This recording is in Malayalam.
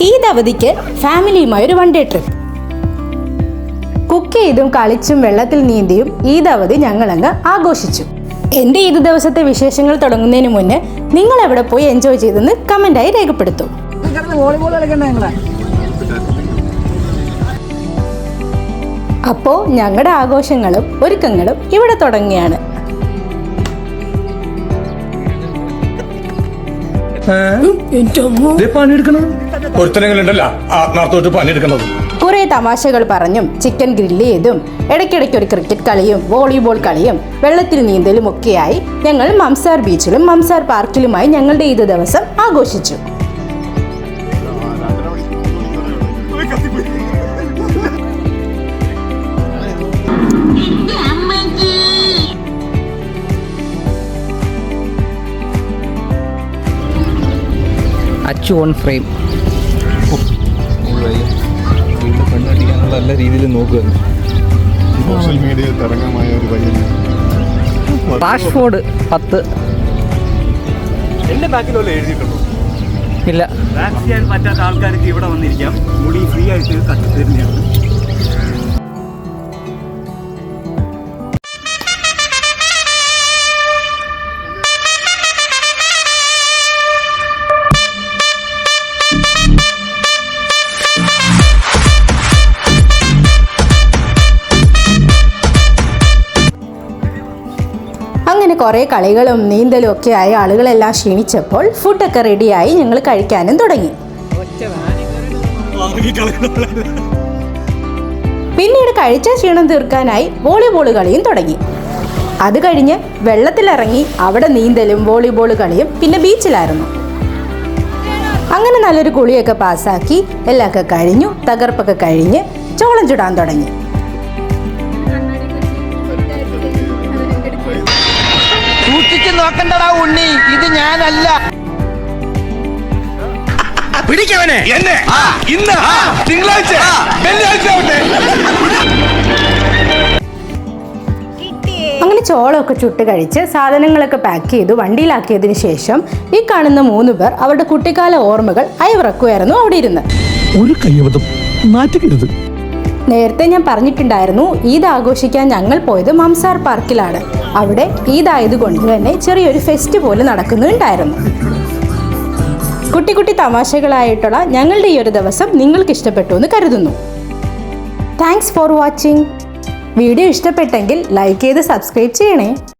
ഈദ് അവധിക്ക് ഫാമിലിയുമായി ഒരു വൺ ഡേ ട്രിപ്പ് കുക്ക് ചെയ്തും കളിച്ചും വെള്ളത്തിൽ നീന്തിയും ഈദ് അവധി ഞങ്ങളങ്ങ് ആഘോഷിച്ചു. എന്റെ ഈദ് ദിവസത്തെ വിശേഷങ്ങൾ തുടങ്ങുന്നതിന് മുന്നേ നിങ്ങൾ എവിടെ പോയി എൻജോയ് ചെയ്തെന്ന് കമന്റായി രേഖപ്പെടുത്തൂ. അപ്പോൾ ഞങ്ങളുടെ ആഘോഷങ്ങളും ഒരുക്കങ്ങളും ഇവിടെ തുടങ്ങിയാണ് ആത്മാർത്ഥമായിട്ട് പണിയെടുക്കണത്. കുറേ തമാശകൾ പറഞ്ഞും ചിക്കൻ ഗ്രില്ല് ചെയ്തും ഇടയ്ക്കിടയ്ക്ക് ഒരു ക്രിക്കറ്റ് കളിയും വോളിബോൾ കളിയും വെള്ളത്തിൽ നീന്തലും ഒക്കെയായി ഞങ്ങൾ മംസാർ ബീച്ചിലും മംസാർ പാർക്കിലുമായി ഞങ്ങളുടെ ഈ ദിവസം ആഘോഷിച്ചു. അച്ചു ഓൺ ഫ്രെയിം കണ്ണടിക്കാനുള്ള നല്ല രീതിയിൽ നോക്കുക. സോഷ്യൽ തരംഗമായ ഒരു പത്ത്. എന്റെ ബാക്കിൽ എഴുതിയിട്ടുണ്ടോ? ഇല്ല. വാക്സ് ചെയ്യാൻ പറ്റാത്ത ആൾക്കാർക്ക് ഇവിടെ വന്നിരിക്കാം. മുടി ഫ്രീ ആയിട്ട് കട്ട് തരുന്നതാണ് അങ്ങനെ കുറേ കളികളും നീന്തലും ഒക്കെ ആയി ആളുകളെല്ലാം ക്ഷീണിച്ചപ്പോൾ ഫുഡൊക്കെ റെഡിയായി ഞങ്ങൾ കഴിക്കാനും തുടങ്ങി. പിന്നീട് കഴിച്ച ക്ഷീണം തീർക്കാനായി വോളിബോൾ കളിയും തുടങ്ങി. അത് കഴിഞ്ഞ് വെള്ളത്തിലിറങ്ങി അവിടെ നീന്തലും വോളിബോൾ കളിയും പിന്നെ ബീച്ചിലായിരുന്നു. അങ്ങനെ നല്ലൊരു കുളിയൊക്കെ പാസ്സാക്കി എല്ലാമൊക്കെ കഴിഞ്ഞു തകർപ്പൊക്കെ കഴിഞ്ഞ് ചോളം ചുടാൻ തുടങ്ങി. നോക്കണ്ടടാ ഉണ്ണി. ഇത് ഞാനല്ല. പിടിക്കവനെ. എന്നെ? ഇന്ന്? തിങ്കളാഴ്ച? വെള്ളിയാഴ്ച അങ്ങനെ ചോളമൊക്കെ ചുട്ട് കഴിച്ച് സാധനങ്ങളൊക്കെ പാക്ക് ചെയ്തു വണ്ടിയിലാക്കിയതിന് ശേഷം ഈ കാണുന്ന മൂന്ന് പേർ അവരുടെ കുട്ടിക്കാല ഓർമ്മകൾ അയവിറക്കുമായിരുന്നു അവിടെ ഇരുന്ന്. ഒരു കയ്യബദ്ധം നാറ്റുകരുത് നേരത്തെ ഞാൻ പറഞ്ഞിട്ടുണ്ടായിരുന്നു ഈദ് ആഘോഷിക്കാൻ ഞങ്ങൾ പോയത് മംസാർ പാർക്കിലാണ്. അവിടെ ഈദായതുകൊണ്ട് തന്നെ ചെറിയൊരു ഫെസ്റ്റ് പോലെ നടക്കുന്നുണ്ടായിരുന്നു. കുട്ടി കുട്ടി തമാശകളായിട്ടുള്ള ഞങ്ങളുടെ ഈ ഒരു ദിവസം നിങ്ങൾക്ക് ഇഷ്ടപ്പെട്ടു എന്ന് കരുതുന്നു. താങ്ക്സ് ഫോർ വാച്ചിങ് വീഡിയോ ഇഷ്ടപ്പെട്ടെങ്കിൽ ലൈക്ക് ചെയ്ത് സബ്സ്ക്രൈബ് ചെയ്യണേ.